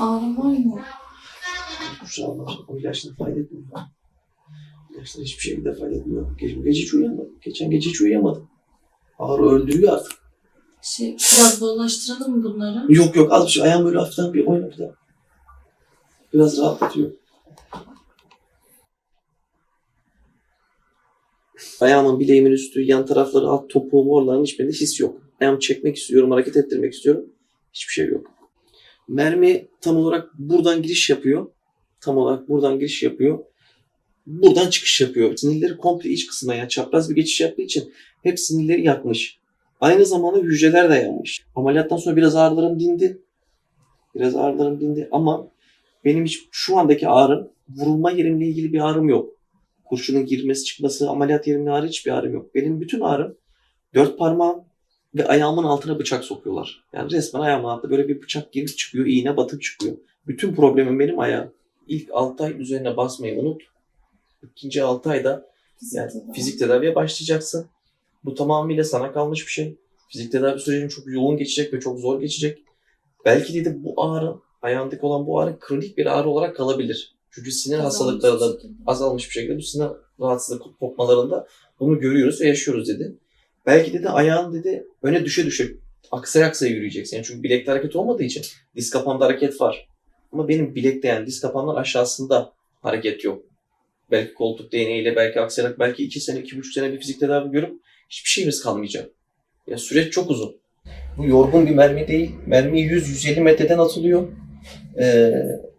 ağrım var mı? Kusura bakma. O ilaçlar fayda etmiyor. İlaçlar hiçbir şekilde fayda etmiyor. Gece, gece hiç uyuyamadım. Geçen gece hiç uyuyamadım. Ağrı öldürüyor artık. Şey, biraz bollaştıralım mı bunları? Yok yok az bir şey. Ayağım böyle hafiften bir oyna bir daha. Biraz rahatlatıyor. Ayağımın bileğimin üstü, yan tarafları, alt topuğum, oraların hiçbirinde his yok. Ayağımı çekmek istiyorum, hareket ettirmek istiyorum. Hiçbir şey yok. Mermi tam olarak buradan giriş yapıyor. Tam olarak buradan giriş yapıyor. Buradan çıkış yapıyor. Sinirleri komple iç kısmına yani çapraz bir geçiş yaptığı için hep sinirleri yakmış. Aynı zamanda hücreler de yanmış. Ameliyattan sonra biraz ağrılarım dindi. Biraz ağrılarım dindi ama benim hiç şu andaki ağrım vurulma yerimle ilgili bir ağrım yok. Kurşunun girmesi çıkması ameliyat yerimle hariç bir ağrım yok. Benim bütün ağrım dört parmağım ve ayağımın altına bıçak sokuyorlar. Yani resmen ayağımın altına böyle bir bıçak girip çıkıyor, iğne batıp çıkıyor. Bütün problemim benim ayağım. İlk 6 ay üzerine basmayı unut. İkinci 6 ayda yani fizik tedaviye başlayacaksın. Bu tamamıyla sana kalmış bir şey. Fizik tedavi sürecin çok yoğun geçecek ve çok zor geçecek. Belki dedi bu ağrı, ayağındaki olan bu ağrı kronik bir ağrı olarak kalabilir. Çünkü sinir hastalıkları da azalmış bir şekilde bu sinir rahatsızlık kopmalarında bunu görüyoruz ve yaşıyoruz dedi. Belki dedi ayağın dedi öne düşe düşe aksaya aksaya yürüyeceksin. Yani çünkü bilekte hareket olmadığı için diz kapağında hareket var. Ama benim bilekte yani diz kapağımdan aşağısında hareket yok. Belki koltuk değneğiyle, belki aksayarak, belki iki sene, iki buçuk sene bir fizik tedavi görüp hiçbir şeyimiz kalmayacak. Ya süreç çok uzun. Bu yorgun bir mermi değil. Mermi 100-150 metreden atılıyor. Ee,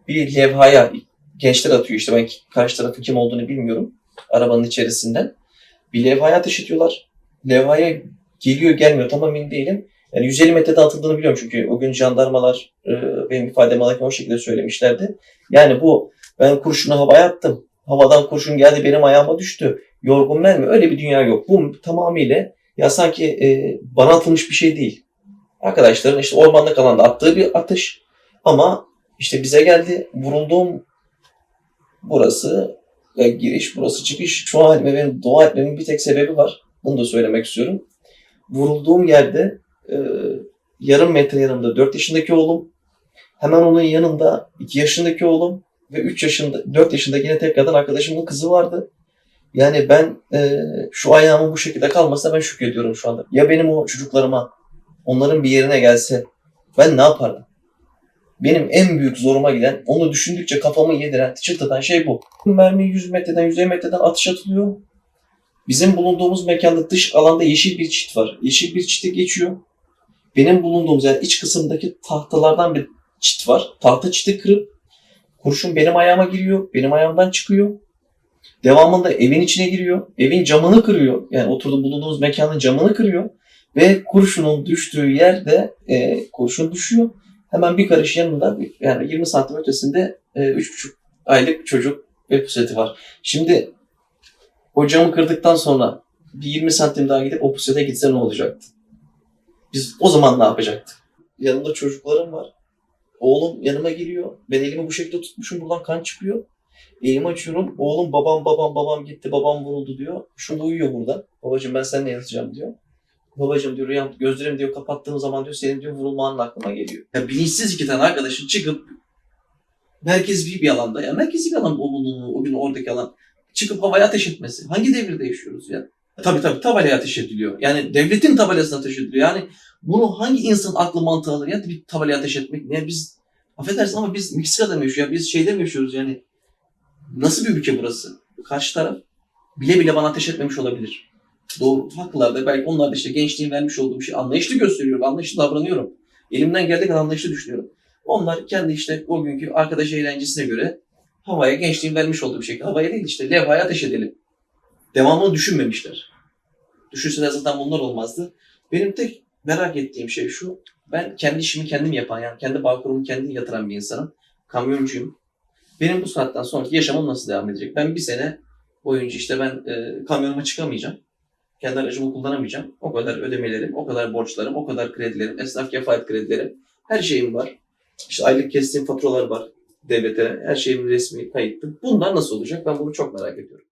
bir levhaya gençler atıyor işte ben karşı tarafın kim olduğunu bilmiyorum. Arabanın içerisinden. Bir levhaya ateş ediyorlar. Levhaya geliyor gelmiyor tam emin değilim. Yani 150 metreden atıldığını biliyorum çünkü o gün jandarmalar e, benim ifademi alırken o şekilde söylemişlerdi. Yani bu ben kurşunu havaya attım. Havadan kurşun geldi benim ayağıma düştü. Yorgun mermi öyle bir dünya yok. Bu tamamıyla ya sanki e, bana atılmış bir şey değil. Arkadaşların işte ormanlık alanda attığı bir atış. Ama işte bize geldi. Vurulduğum burası giriş, burası çıkış. Şu an benim dua etmemin bir tek sebebi var. Bunu da söylemek istiyorum. Vurulduğum yerde e, yarım metre yanımda 4 yaşındaki oğlum. Hemen onun yanında 2 yaşındaki oğlum ve 3 yaşında, 4 yaşında yine tekrardan arkadaşımın kızı vardı. Yani ben e, şu ayağımın bu şekilde kalmasına ben şükrediyorum şu anda. Ya benim o çocuklarıma onların bir yerine gelse ben ne yapardım? Benim en büyük zoruma giden, onu düşündükçe kafamı yediren, çıldatan şey bu. Mermi 100 metreden, 150 metreden atış atılıyor. Bizim bulunduğumuz mekanda dış alanda yeşil bir çit var. Yeşil bir çiti geçiyor. Benim bulunduğumuz yani iç kısımdaki tahtalardan bir çit var. Tahta çiti kırıp kurşun benim ayağıma giriyor. Benim ayağımdan çıkıyor. Devamında evin içine giriyor. Evin camını kırıyor. Yani oturduğum bulunduğumuz mekanın camını kırıyor. Ve kurşunun düştüğü yerde e, kurşun düşüyor. Hemen bir karış yanında yani 20 santim ötesinde e, 3,5 aylık çocuk ve puseti var. Şimdi o kırdıktan sonra bir 20 santim daha gidip o pusete gitse ne olacaktı? Biz o zaman ne yapacaktık? Yanımda çocuklarım var. Oğlum yanıma geliyor. Ben elimi bu şekilde tutmuşum. Buradan kan çıkıyor. Elimi açıyorum. Oğlum babam babam babam gitti. Babam vuruldu diyor. Şu da uyuyor burada. Babacığım ben seninle yatacağım diyor. Babacığım diyor rüyam, gözlerimi diyor kapattığım zaman diyor senin diyor vurulmanın aklıma geliyor. Ya bilinçsiz iki tane arkadaşın çıkıp merkezi bir alanda ya merkezi bir alan olduğunu o gün oradaki alan çıkıp havaya ateş etmesi. Hangi devirde yaşıyoruz ya? Tabii tabii tabelaya ateş ediliyor. Yani devletin tabelasına ateş ediliyor. Yani bunu hangi insan aklı mantığı alır ya bir tabelaya ateş etmek? Ne biz affedersin ama biz Meksika'da mı yaşıyoruz? Ya biz şeyde mi yaşıyoruz yani? Nasıl bir ülke burası? Karşı taraf bile bile bana ateş etmemiş olabilir. Doğru, haklılar da belki onlar da işte gençliğin vermiş olduğu bir şey. Anlayışlı gösteriyorum, anlayışlı davranıyorum. Elimden geldiği kadar anlayışlı düşünüyorum. Onlar kendi işte o günkü arkadaş eğlencesine göre havaya gençliğin vermiş olduğu bir şekilde havaya değil işte levhaya ateş edelim. Devamını düşünmemişler. Düşünseler zaten bunlar olmazdı. Benim tek merak ettiğim şey şu. Ben kendi işimi kendim yapan yani kendi bağkurumu kendim yatıran bir insanım. Kamyoncuyum. Benim bu saatten sonraki yaşamım nasıl devam edecek? Ben bir sene boyunca işte ben e, kamyonuma çıkamayacağım. Kendi aracımı kullanamayacağım. O kadar ödemelerim, o kadar borçlarım, o kadar kredilerim, esnaf kefalet kredilerim. Her şeyim var. İşte aylık kestiğim faturalar var devlete. Her şeyim resmi kayıtlı. Bunlar nasıl olacak? Ben bunu çok merak ediyorum.